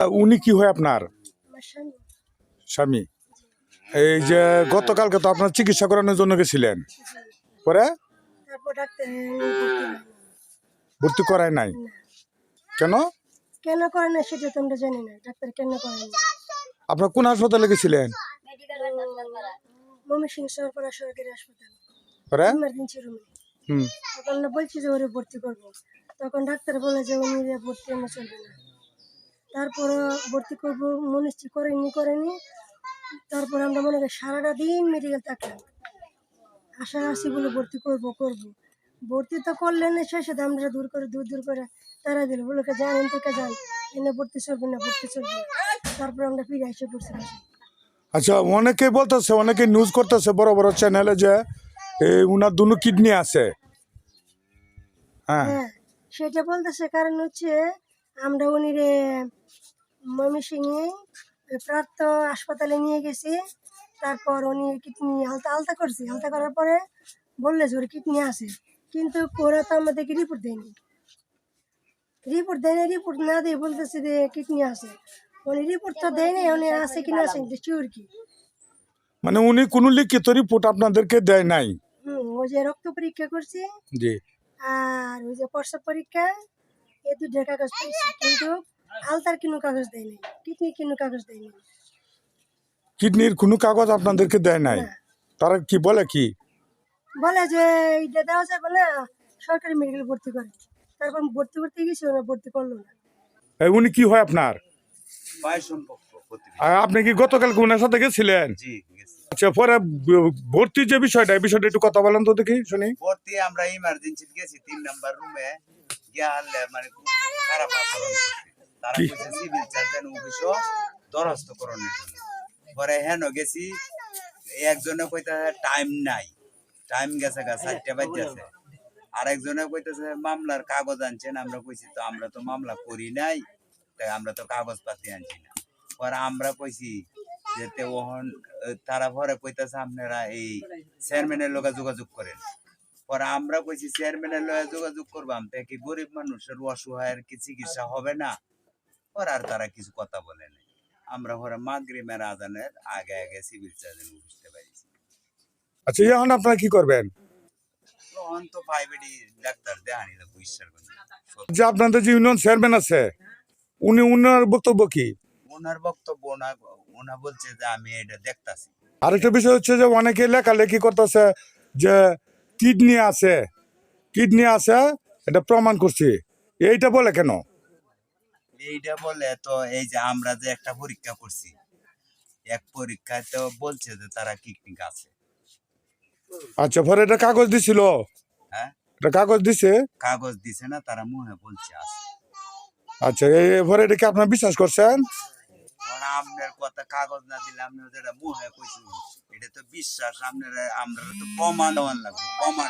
উনি কি হয় আপনার? স্বামী। স্বামী। এই যে গতকালকে তো আপনার চিকিৎসা করানোর জন্য গেছিলেন। পরে? ভর্তি করায় নাই? কেন? কেন করে না সেটা তো আমরা জানি না। ডাক্তার কেন করে না আপনার কোন হাসপাতালে গেছিলেন? মমি সিং সরকার সরকারি হাসপাতাল। পরে? ইমার্জেন্সি রুমে হুম। তখন বলছি যে ওরে ভর্তি করব। তখন ডাক্তার বলে যে উনি ভর্তি চলবে না। তারপরে ভর্তি করব মনিষ্ঠি করেনি করেনি। তারপর আমরা মনে করি সারাটা দিন মেডিকেল থাকলাম আশা আসি বলে ভর্তি করব করব। ভর্তি তো করলেন শেষে আমরা দূর করে দূর দূর করে তারা দিল। বলে কে যান থেকে যান। এনে ভর্তি চলবে না ভর্তি চলবে তারপর আমরা ফিরে এসে পড়ছি। আচ্ছা অনেকে বলতেছে অনেকে নিউজ করতেছে বড় বড় চ্যানেলে যে উনার দুনো কিডনি আছে। হ্যাঁ। হ্যাঁ সেটা বলতেছে কারণ হচ্ছে আমরা উনি রে ময়মনসিংহে প্রাপ্ত হাসপাতালে নিয়ে গেছি। তারপর উনি কিডনি আলতা আলতা করছি। আলতা করার পরে বললে যে ওর কিডনি আছে। কিন্তু ওরা তো আমাদেরকে রিপোর্ট দেয়নি। রিপোর্ট দেয়নি রিপোর্ট না দিয়ে বলতেছে যে কিডনি আছে। উনি রিপোর্ট তো দেয়নি উনি আছে কিনা আছে শিওর কি। মানে উনি কোনো লিখিত রিপোর্ট আপনাদেরকে দেয় নাই। হুম ওই যে রক্ত পরীক্ষা করছি। জি। আর ওই যে প্রস্রাব পরীক্ষা। এই দুটো কাগজ পেয়েছি কিন্তু আলতার কোনো কাগজ দেয়নি কিডনি কোনো কাগজ দেয়নি কিডনির কোনো কাগজ আপনাদেরকে দেয় নাই? না। তারা কি বলে কি? বলে যে এটা দেওয়া যাবে না সরকারি মেডিকেল ভর্তি করে। তারপর ভর্তি করতে গেছি ওরা ভর্তি করল না। উনি কি হয় আপনার? আপনি কি গতকাল ওনার সাথে গেছিলেন? আচ্ছা পরে ভর্তির যে বিষয়টা এই বিষয়টা একটু কথা বলেন তো দেখি শুনি। ভর্তি আমরা ইমার্জেন্সি গেছি তিন নাম্বার রুমে মানে খুব খারাপ আচরণ তারা কইছে সিভিল সার্জন অফিসও দরস্ত করণের জন্য। পরে হেন গেছি একজনে কইতাছে টাইম নাই। টাইম গেছে গা চারটে বাজছে আর একজনে কইতেছে মামলার কাগজ আনছেন। আমরা কইছি তো আমরা তো মামলা করি নাই তাই আমরা তো কাগজ পাতি আনছি না। পরে আমরা কইছি যে ওহন তারা পরে কইতাছে আপনারা এই চেয়ারম্যানের লগে যোগাযোগ করেন। পরে আমরা কইছি চেয়ারম্যানের লগে যোগাযোগ করবাম কি গরিব মানুষের অসহায়ের কি চিকিৎসা হবে না? পরে আর তারা কিছু কথা বলে নাই। আমরা পরে মাগরিমের আজানের আগে আগে সিভিল সার্জন বুঝতে পারিছি আচ্ছা এখন আপনারা কি করবেন? তখন তো প্রাইভেট ডাক্তার দেখানি লাগবো ঈশ্বর যে আপনাদের যে ইউনিয়ন চেয়ারম্যান আছে উনি উনার বক্তব্য কি? ওনার বক্তব্য ওনা ওনা বলছে যে আমি এটা দেখতাছি। আরেকটা বিষয় হচ্ছে যে অনেকে লেখালেখি করতেছে যে কিডনি আছে। কিডনি আছে এটা প্রমাণ করছি। এইটা বলে কেন? এইটা বলে তো এই যে আমরা যে একটা পরীক্ষা করছি। এক পরীক্ষায় তো বলছে যে তারা কিডনি আছে আচ্ছা পরে এটা কাগজ দিছিল? হ্যাঁ? এটা কাগজ দিছে? কাগজ দিছে না তারা মুহে বলছে আছে। আচ্ছা এই- পরে এটা কি আপনার বিশ্বাস করছেন? আপনার কথা কাগজ না দিলে আপনি যেটা মুহে কইছেন এটা তো বিশ্বাস, আপনার আমরা তো প্রমাণ লাগবে, প্রমাণ